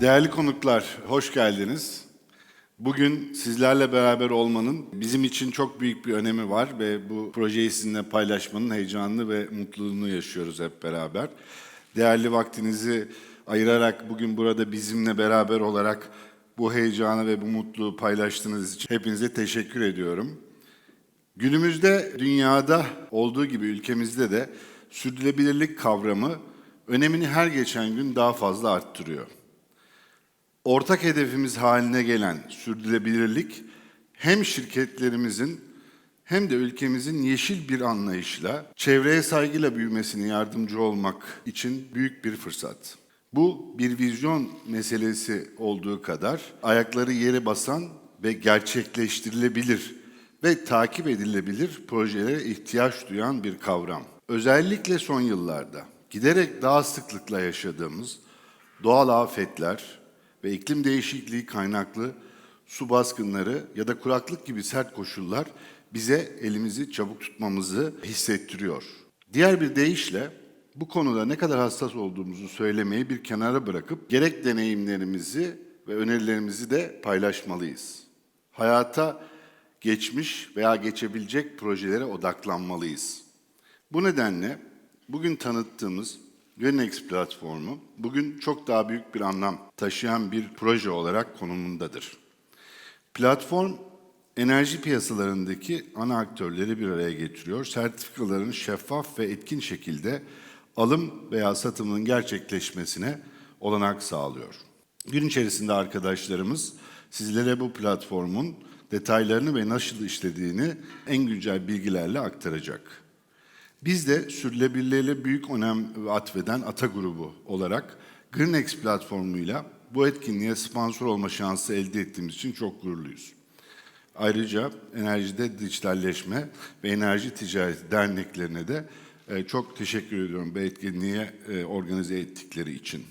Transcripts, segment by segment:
Değerli konuklar, hoş geldiniz. Bugün sizlerle beraber olmanın bizim için çok büyük bir önemi var ve bu projeyi sizinle paylaşmanın heyecanını ve mutluluğunu yaşıyoruz hep beraber. Değerli vaktinizi ayırarak bugün burada bizimle beraber olarak bu heyecanı ve bu mutluluğu paylaştığınız için hepinize teşekkür ediyorum. Günümüzde dünyada olduğu gibi ülkemizde de sürdürülebilirlik kavramı önemini her geçen gün daha fazla arttırıyor. Ortak hedefimiz haline gelen sürdürülebilirlik hem şirketlerimizin hem de ülkemizin yeşil bir anlayışla çevreye saygıyla büyümesine yardımcı olmak için büyük bir fırsat. Bu bir vizyon meselesi olduğu kadar ayakları yere basan ve gerçekleştirilebilir ve takip edilebilir projelere ihtiyaç duyan bir kavram. Özellikle son yıllarda giderek daha sıklıkla yaşadığımız doğal afetler ve iklim değişikliği kaynaklı su baskınları ya da kuraklık gibi sert koşullar bize elimizi çabuk tutmamızı hissettiriyor. Diğer bir deyişle bu konuda ne kadar hassas olduğumuzu söylemeyi bir kenara bırakıp gerek deneyimlerimizi ve önerilerimizi de paylaşmalıyız. Hayata geçmiş veya geçebilecek projelere odaklanmalıyız. Bu nedenle bugün tanıttığımız Greenex platformu bugün çok daha büyük bir anlam taşıyan bir proje olarak konumundadır. Platform enerji piyasalarındaki ana aktörleri bir araya getiriyor. Sertifikaların şeffaf ve etkin şekilde alım veya satımının gerçekleşmesine olanak sağlıyor. Gün içerisinde arkadaşlarımız sizlere bu platformun detaylarını ve nasıl işlediğini en güncel bilgilerle aktaracak. Biz de sürdürülebilirliğe büyük önem atfeden Ata grubu olarak Greenex platformuyla bu etkinliğe sponsor olma şansı elde ettiğimiz için çok gururluyuz. Ayrıca enerjide dijitalleşme ve enerji ticareti derneklerine de e, çok teşekkür ediyorum bu etkinliğe e, organize ettikleri için.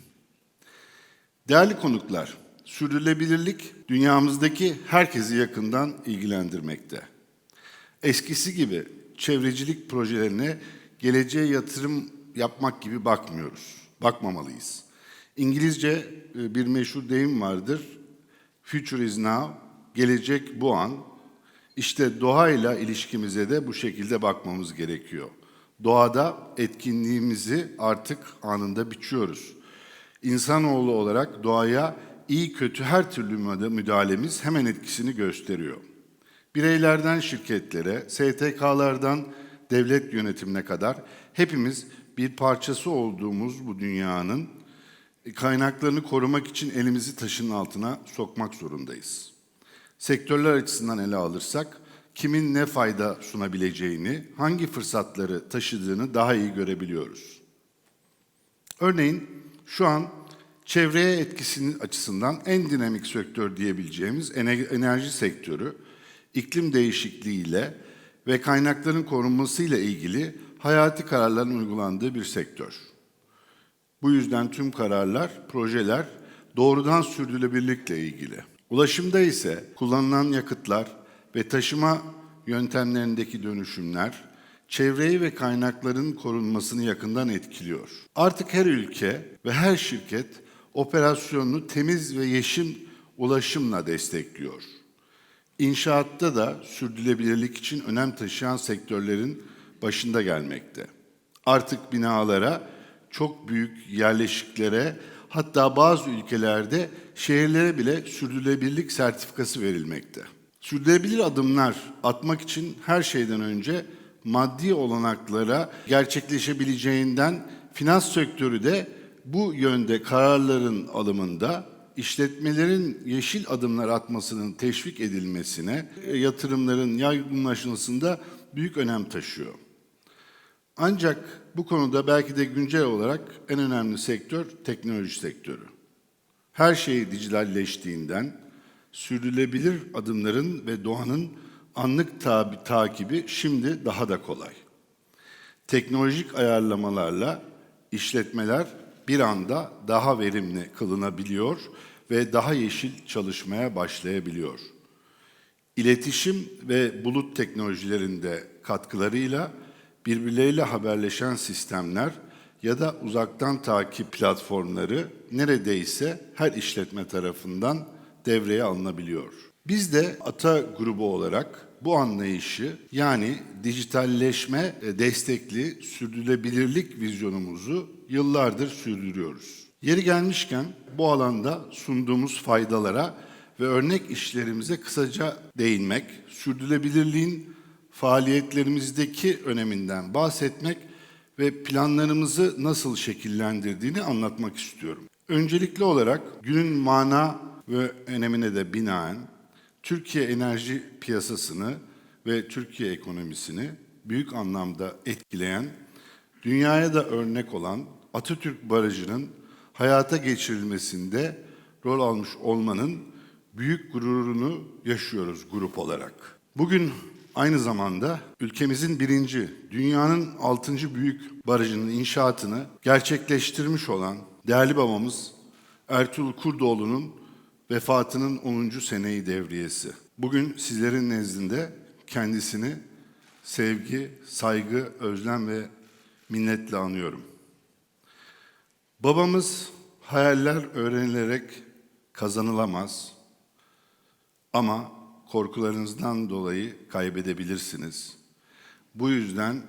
Değerli konuklar, sürdürülebilirlik dünyamızdaki herkesi yakından ilgilendirmekte. Eskisi gibi çevrecilik projelerine geleceğe yatırım yapmak gibi bakmıyoruz. Bakmamalıyız. İngilizce e, bir meşhur deyim vardır. Future is now, gelecek bu an. İşte doğayla ilişkimize de bu şekilde bakmamız gerekiyor. Doğada etkinliğimizi artık anında biçiyoruz. İnsanoğlu olarak doğaya iyi kötü her türlü müdahalemiz hemen etkisini gösteriyor. Bireylerden şirketlere, STK'lardan devlet yönetimine kadar hepimiz bir parçası olduğumuz bu dünyanın kaynaklarını korumak için elimizi taşın altına sokmak zorundayız. Sektörler açısından ele alırsak kimin ne fayda sunabileceğini, hangi fırsatları taşıdığını daha iyi görebiliyoruz. Örneğin şu an çevreye etkisinin açısından en dinamik sektör diyebileceğimiz enerji sektörü iklim değişikliğiyle ve kaynakların korunmasıyla ilgili hayati kararların uygulandığı bir sektör. Bu yüzden tüm kararlar, projeler doğrudan sürdürülebilirlikle ilgili. Ulaşımda ise kullanılan yakıtlar ve taşıma yöntemlerindeki dönüşümler çevreyi ve kaynakların korunmasını yakından etkiliyor. Artık her ülke ve her şirket operasyonunu temiz ve yeşil ulaşımla destekliyor. İnşaatta da sürdürülebilirlik için önem taşıyan sektörlerin başında gelmekte. Artık binalara, çok büyük yerleşiklere, hatta bazı ülkelerde şehirlere bile sürdürülebilirlik sertifikası verilmekte. Sürdürülebilir adımlar atmak için her şeyden önce maddi olanaklara gerçekleşebileceğinden finans sektörü de bu yönde kararların alımında işletmelerin yeşil adımlar atmasının teşvik edilmesine, e, yatırımların yaygınlaşmasında büyük önem taşıyor. Ancak bu konuda belki de güncel olarak en önemli sektör teknoloji sektörü. Her şey dijitalleştiğinden sürdürülebilir adımların ve doğanın anlık tabi, takibi şimdi daha da kolay. Teknolojik ayarlamalarla işletmeler bir anda daha verimli kılınabiliyor ve daha yeşil çalışmaya başlayabiliyor. İletişim ve bulut teknolojilerinde katkılarıyla birbirleriyle haberleşen sistemler ya da uzaktan takip platformları neredeyse her işletme tarafından devreye alınabiliyor. Biz de Ata grubu olarak bu anlayışı yani dijitalleşme e, destekli sürdürülebilirlik vizyonumuzu yıllardır sürdürüyoruz. Yeri gelmişken bu alanda sunduğumuz faydalara ve örnek işlerimize kısaca değinmek, sürdürülebilirliğin faaliyetlerimizdeki öneminden bahsetmek ve planlarımızı nasıl şekillendirdiğini anlatmak istiyorum. Öncelikli olarak günün mana ve önemine de binaen Türkiye enerji piyasasını ve Türkiye ekonomisini büyük anlamda etkileyen, dünyaya da örnek olan Atatürk Barajı'nın hayata geçirilmesinde rol almış olmanın büyük gururunu yaşıyoruz grup olarak. Bugün aynı zamanda ülkemizin birinci, dünyanın altıncı büyük barajının inşaatını gerçekleştirmiş olan değerli babamız Ertuğrul Kurdoğlu'nun vefatının 10. seneyi devriyesi. Bugün sizlerin nezdinde kendisini sevgi, saygı, özlem ve minnetle anıyorum. Babamız hayaller öğrenilerek kazanılamaz ama korkularınızdan dolayı kaybedebilirsiniz. Bu yüzden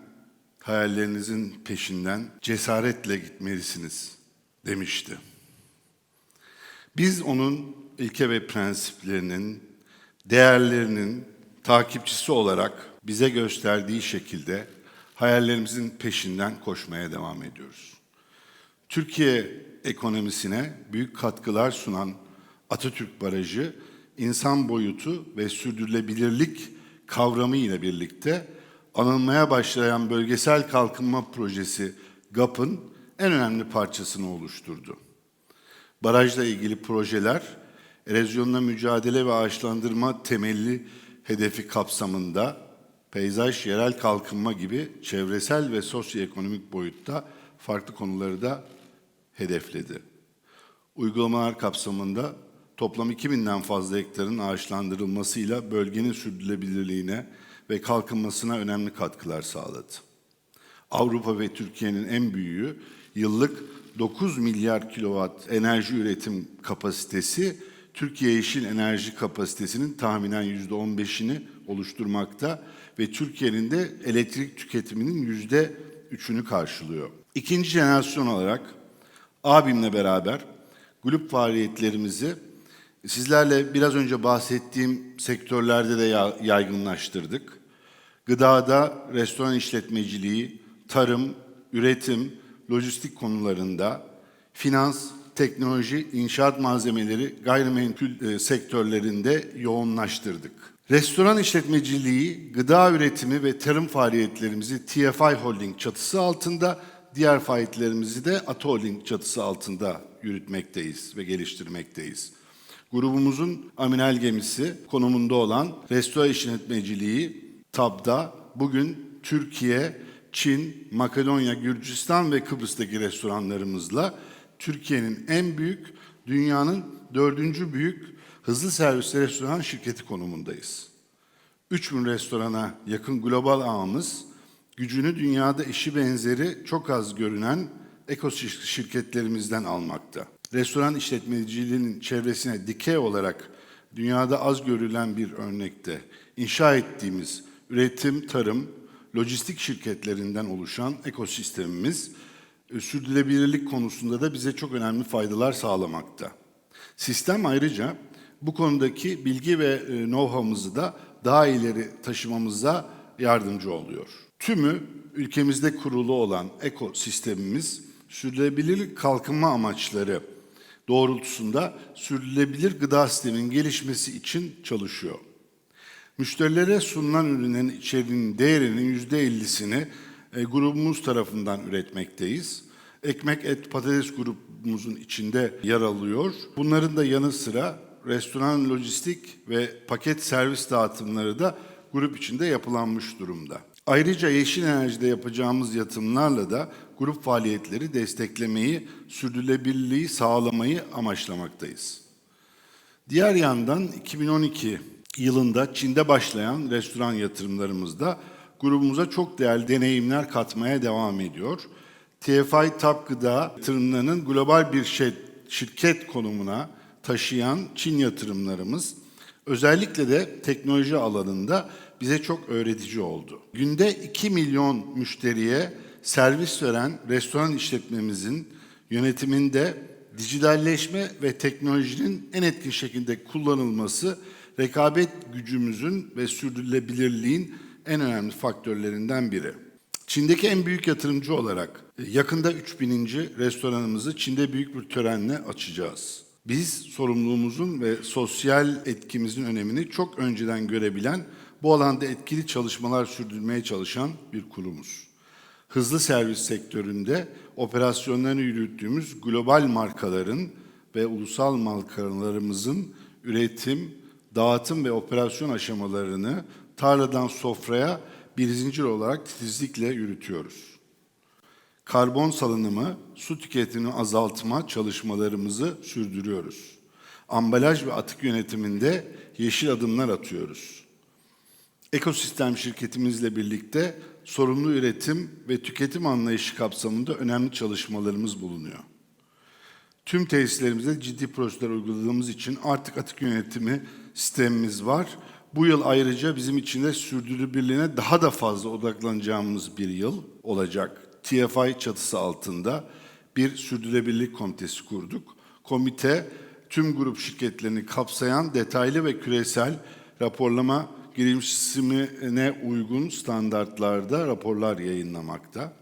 hayallerinizin peşinden cesaretle gitmelisiniz demişti. Biz onun ilke ve prensiplerinin, değerlerinin takipçisi olarak bize gösterdiği şekilde hayallerimizin peşinden koşmaya devam ediyoruz. Türkiye ekonomisine büyük katkılar sunan Atatürk Barajı, insan boyutu ve sürdürülebilirlik kavramı ile birlikte anılmaya başlayan bölgesel kalkınma projesi GAP'ın en önemli parçasını oluşturdu. Barajla ilgili projeler, erozyonla mücadele ve ağaçlandırma temelli hedefi kapsamında peyzaj, yerel kalkınma gibi çevresel ve sosyoekonomik boyutta farklı konuları da hedefledi. Uygulamalar kapsamında toplam 2000'den fazla hektarın ağaçlandırılmasıyla bölgenin sürdürülebilirliğine ve kalkınmasına önemli katkılar sağladı. Avrupa ve Türkiye'nin en büyüğü yıllık 9 milyar kilowatt enerji üretim kapasitesi Türkiye Yeşil Enerji kapasitesinin tahminen %15'ini oluşturmakta ve Türkiye'nin de elektrik tüketiminin %3'ünü karşılıyor. İkinci jenerasyon olarak abimle beraber grup faaliyetlerimizi sizlerle biraz önce bahsettiğim sektörlerde de yaygınlaştırdık. Gıdada, restoran işletmeciliği, tarım, üretim, lojistik konularında, finans, teknoloji, inşaat malzemeleri, gayrimenkul e, sektörlerinde yoğunlaştırdık. Restoran işletmeciliği, gıda üretimi ve tarım faaliyetlerimizi TFI Holding çatısı altında, diğer faaliyetlerimizi de Ata Holding çatısı altında yürütmekteyiz ve geliştirmekteyiz. Grubumuzun amiral gemisi konumunda olan restoran işletmeciliği TAB'da bugün Türkiye, Çin, Makedonya, Gürcistan ve Kıbrıs'taki restoranlarımızla Türkiye'nin en büyük, dünyanın dördüncü büyük hızlı servis restoran şirketi konumundayız. 3000 restorana yakın global ağımız, gücünü dünyada işi benzeri çok az görünen eko şirketlerimizden almakta. Restoran işletmeciliğinin çevresine dikey olarak dünyada az görülen bir örnekte inşa ettiğimiz üretim, tarım, lojistik şirketlerinden oluşan ekosistemimiz sürdürülebilirlik konusunda da bize çok önemli faydalar sağlamakta. Sistem ayrıca bu konudaki bilgi ve e, know-how'ımızı da daha ileri taşımamıza yardımcı oluyor. Tümü ülkemizde kurulu olan ekosistemimiz sürdürülebilirlik kalkınma amaçları doğrultusunda sürdürülebilir gıda sisteminin gelişmesi için çalışıyor. Müşterilere sunulan ürünlerin içeriğinin değerinin yüzde ellisini e, grubumuz tarafından üretmekteyiz. Ekmek, et, patates grubumuzun içinde yer alıyor. Bunların da yanı sıra restoran, lojistik ve paket servis dağıtımları da grup içinde yapılanmış durumda. Ayrıca yeşil enerjide yapacağımız yatırımlarla da grup faaliyetleri desteklemeyi, sürdürülebilirliği sağlamayı amaçlamaktayız. Diğer yandan 2012 yılında Çin'de başlayan restoran yatırımlarımızda grubumuza çok değerli deneyimler katmaya devam ediyor. TFI Tap Gıda yatırımlarının global bir şir- şirket konumuna taşıyan Çin yatırımlarımız özellikle de teknoloji alanında bize çok öğretici oldu. Günde 2 milyon müşteriye servis veren restoran işletmemizin yönetiminde dijitalleşme ve teknolojinin en etkin şekilde kullanılması rekabet gücümüzün ve sürdürülebilirliğin en önemli faktörlerinden biri. Çin'deki en büyük yatırımcı olarak e, yakında 3000. restoranımızı Çin'de büyük bir törenle açacağız. Biz sorumluluğumuzun ve sosyal etkimizin önemini çok önceden görebilen, bu alanda etkili çalışmalar sürdürmeye çalışan bir kurumuz. Hızlı servis sektöründe operasyonlarını yürüttüğümüz global markaların ve ulusal markalarımızın üretim, dağıtım ve operasyon aşamalarını tarladan sofraya bir zincir olarak titizlikle yürütüyoruz. Karbon salınımı, su tüketimini azaltma çalışmalarımızı sürdürüyoruz. Ambalaj ve atık yönetiminde yeşil adımlar atıyoruz. Ekosistem şirketimizle birlikte sorumlu üretim ve tüketim anlayışı kapsamında önemli çalışmalarımız bulunuyor. Tüm tesislerimizde ciddi projeler uyguladığımız için artık atık yönetimi sistemimiz var. Bu yıl ayrıca bizim için de sürdürülebilirliğine daha da fazla odaklanacağımız bir yıl olacak. TFI çatısı altında bir sürdürülebilirlik komitesi kurduk. Komite tüm grup şirketlerini kapsayan detaylı ve küresel raporlama gelişimine uygun standartlarda raporlar yayınlamakta.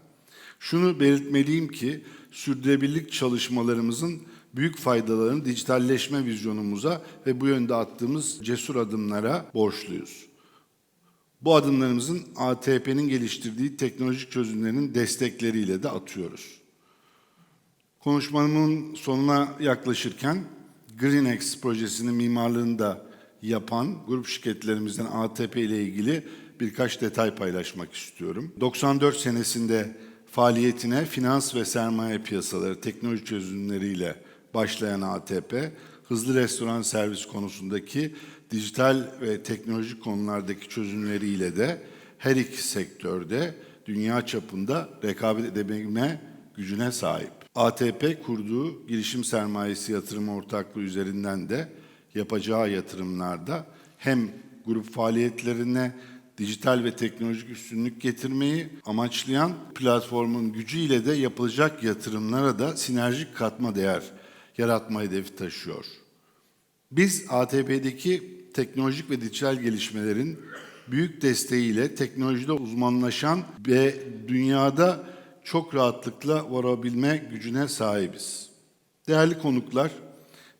Şunu belirtmeliyim ki sürdürülebilirlik çalışmalarımızın büyük faydalarını dijitalleşme vizyonumuza ve bu yönde attığımız cesur adımlara borçluyuz. Bu adımlarımızın ATP'nin geliştirdiği teknolojik çözümlerin destekleriyle de atıyoruz. Konuşmamın sonuna yaklaşırken GreenX projesinin mimarlığını da yapan grup şirketlerimizden ATP ile ilgili birkaç detay paylaşmak istiyorum. 94 senesinde faaliyetine finans ve sermaye piyasaları teknoloji çözümleriyle başlayan ATP, hızlı restoran servis konusundaki dijital ve teknolojik konulardaki çözümleriyle de her iki sektörde dünya çapında rekabet edebilme gücüne sahip. ATP kurduğu girişim sermayesi yatırım ortaklığı üzerinden de yapacağı yatırımlarda hem grup faaliyetlerine dijital ve teknolojik üstünlük getirmeyi amaçlayan platformun gücüyle de yapılacak yatırımlara da sinerjik katma değer yaratma hedefi taşıyor. Biz ATP'deki teknolojik ve dijital gelişmelerin büyük desteğiyle teknolojide uzmanlaşan ve dünyada çok rahatlıkla varabilme gücüne sahibiz. Değerli konuklar,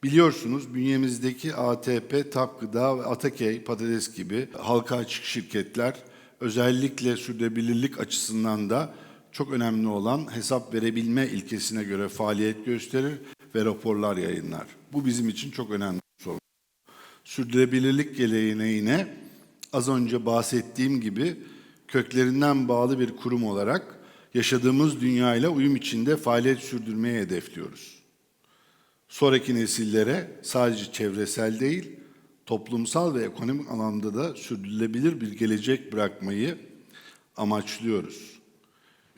biliyorsunuz bünyemizdeki ATP, TAP Gıda ve Atakey, Patates gibi halka açık şirketler özellikle sürdürülebilirlik açısından da çok önemli olan hesap verebilme ilkesine göre faaliyet gösterir ve raporlar yayınlar. Bu bizim için çok önemli bir sorun. Sürdürülebilirlik geleneğine az önce bahsettiğim gibi köklerinden bağlı bir kurum olarak yaşadığımız dünyayla uyum içinde faaliyet sürdürmeyi hedefliyoruz. Sonraki nesillere sadece çevresel değil, toplumsal ve ekonomik alanda da sürdürülebilir bir gelecek bırakmayı amaçlıyoruz.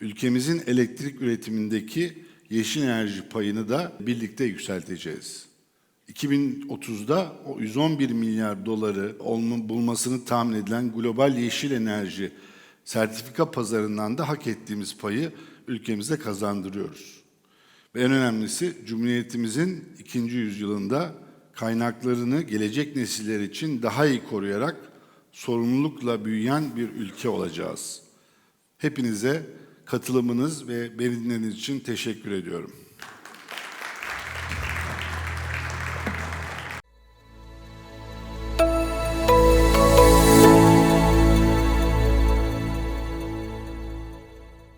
Ülkemizin elektrik üretimindeki yeşil enerji payını da birlikte yükselteceğiz. 2030'da o 111 milyar doları bulmasını tahmin edilen global yeşil enerji sertifika pazarından da hak ettiğimiz payı ülkemize kazandırıyoruz. Ve en önemlisi Cumhuriyetimizin ikinci yüzyılında kaynaklarını gelecek nesiller için daha iyi koruyarak sorumlulukla büyüyen bir ülke olacağız. Hepinize katılımınız ve beni dinlediğiniz için teşekkür ediyorum.